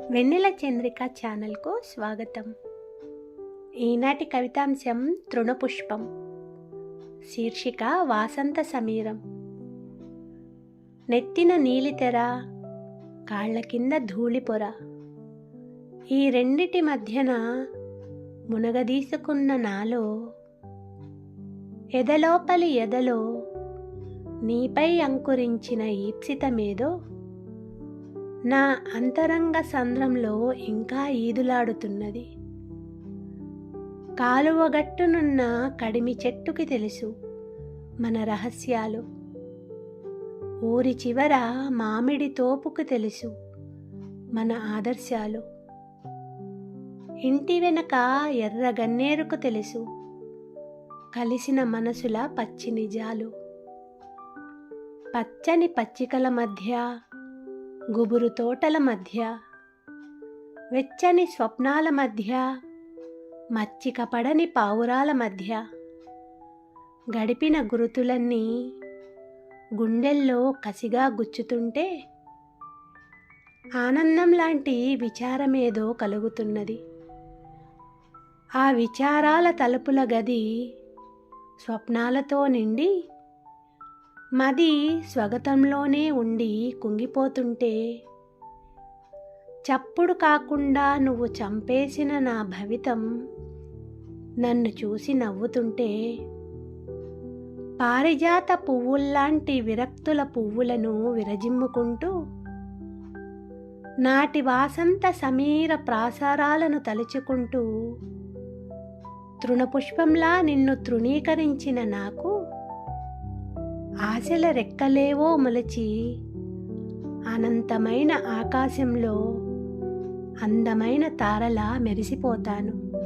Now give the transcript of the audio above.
వెన్నెల చంద్రిక ఛానల్కు స్వాగతం. ఈనాటి కవితాంశం తృణపుష్పం. శీర్షిక వాసంత సమీరం. నెత్తిన నీలితెర కాళ్ళ కింద ధూళిపొర ఈ రెండిటి మధ్యన మునగదీసుకున్న నాలో ఎదలోపలి ఎదలో నీపై అంకురించిన ఈప్సితమేదో నా అంతరంగ సంద్రంలో ఇంకా ఈదులాడుతున్నది. కాలువగట్టునున్న కడిమి చెట్టుకి తెలుసు మన రహస్యాలు. ఊరి చివర మామిడి తోపుకు తెలుసు మన ఆదర్శాలు. ఇంటి వెనక ఎర్ర గన్నేరుకు తెలుసు కలిసిన మనసుల పచ్చి నిజాలు. పచ్చని పచ్చికల మధ్య గుబురు తోటల మధ్య వెచ్చని స్వప్నాల మధ్య మచ్చిక పడని పావురాల మధ్య గడిపిన గురుతులన్నీ గుండెల్లో కసిగా గుచ్చుతుంటే ఆనందం లాంటి విచారమేదో కలుగుతున్నది. ఆ విచారాల తలుపుల గది స్వప్నాలతో నిండి మది స్వగతంలోనే ఉండి కుంగిపోతుంటే చప్పుడు కాకుండా నువ్వు చంపేసిన నా భవితం నన్ను చూసి నవ్వుతుంటే పారిజాత పువ్వుల్లాంటి విరక్తుల పువ్వులను విరజిమ్ముకుంటూ నాటి వాసంత సమీర ప్రాసారాలను తలుచుకుంటూ తృణపుష్పంలా నిన్ను తృణీకరించిన నాకు ఆశల రెక్కలేవో మొలచి అనంతమైన ఆకాశంలో అందమైన తారలా మెరిసిపోతాను.